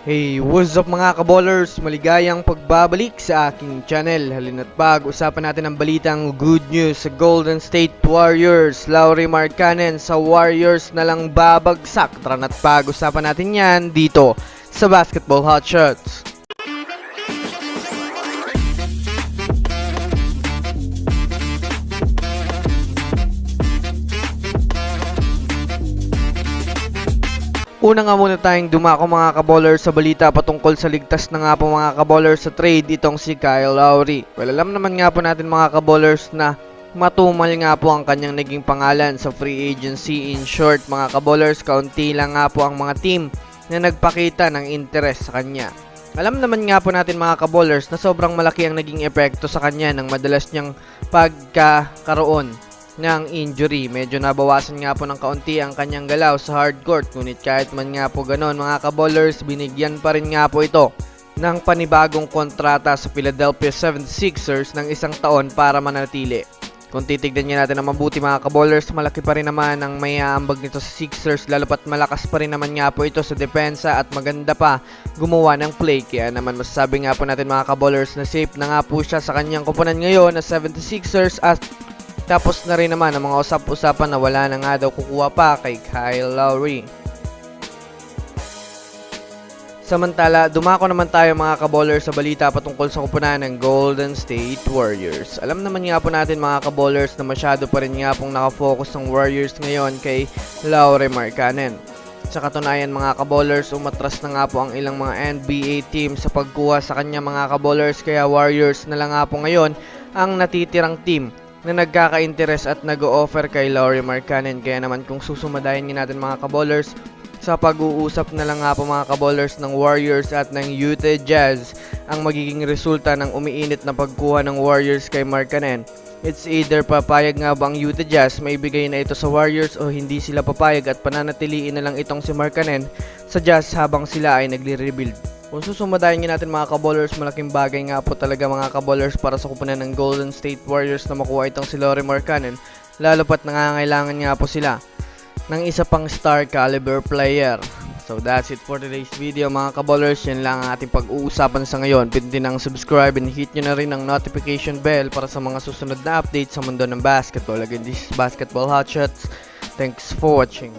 Hey, what's up mga kaballers? Maligayang pagbabalik sa aking channel. Halina't pag-usapan natin ang balitang good news sa Golden State Warriors. Lauri Markkanen sa Warriors na lang babagsak. Tara na't pag-usapan natin yan dito sa Basketball Hot Una nga muna tayong dumako mga kaballers sa balita patungkol sa ligtas na nga po mga kaballers sa trade itong si Kyle Lowry. Well, alam naman nga po natin mga kaballers na matumal nga po ang kanyang naging pangalan sa free agency. In short mga kaballers, kaunti lang nga po ang mga team na nagpakita ng interest sa kanya. Alam naman nga po natin mga kaballers na sobrang malaki ang naging epekto sa kanya ng madalas niyang pagkakaroon ng injury. Medyo nabawasan nga po ng kaunti ang kanyang galaw sa hard court. Ngunit kahit man nga po ganon, mga kaballers, binigyan pa rin nga po ito ng panibagong kontrata sa Philadelphia 76ers ng isang taon para manatili. Kung titignan niya natin ang mabuti mga kaballers, malaki pa rin naman ang may aambag nito sa Sixers lalo pat malakas pa rin naman nga po ito sa depensa at maganda pa gumawa ng play. Kaya naman masasabi nga po natin mga kaballers na safe na nga po siya sa kanyang kupunan ngayon na 76ers at tapos na rin naman ang mga usap-usapan na wala na nga daw kukuha pa kay Kyle Lowry. Samantala, dumako naman tayo mga kaballers sa balita patungkol sa kupunan ng Golden State Warriors. Alam naman nga po natin mga kaballers na masyado pa rin nga pong nakafocus ng Warriors ngayon kay Laure Markkanen. Sa katunayan mga kaballers, umatras na nga po ang ilang mga NBA team sa pagkuha sa kanya mga kaballers kaya Warriors na lang nga po ngayon ang natitirang team na nagkaka-interest at nag-o-offer kay Laurie Markkanen. Kaya naman kung susumadayin natin mga kaballers, sa pag-uusap na lang nga po mga kaballers ng Warriors at ng Utah Jazz ang magiging resulta ng umiinit na pagkuha ng Warriors kay Markkanen. It's either papayag nga ba ang Utah Jazz maibigay na ito sa Warriors o hindi sila papayag at pananatiliin na lang itong si Markkanen sa Jazz habang sila ay nagre-rebuild. Kung susumadayin nga natin mga kaballers, malaking bagay nga po talaga mga kaballers para sa kupunan ng Golden State Warriors na makuha itong si Laurie Markkanen lalo pat nangangailangan nga po sila ng isa pang star caliber player. So that's it for today's video mga kaballers. Yan lang ang ating pag-uusapan sa ngayon. Pindutin ang subscribe and hit nyo na rin ang notification bell para sa mga susunod na updates sa mundo ng basketball. Again, this is Basketball Hotshots. Thanks for watching.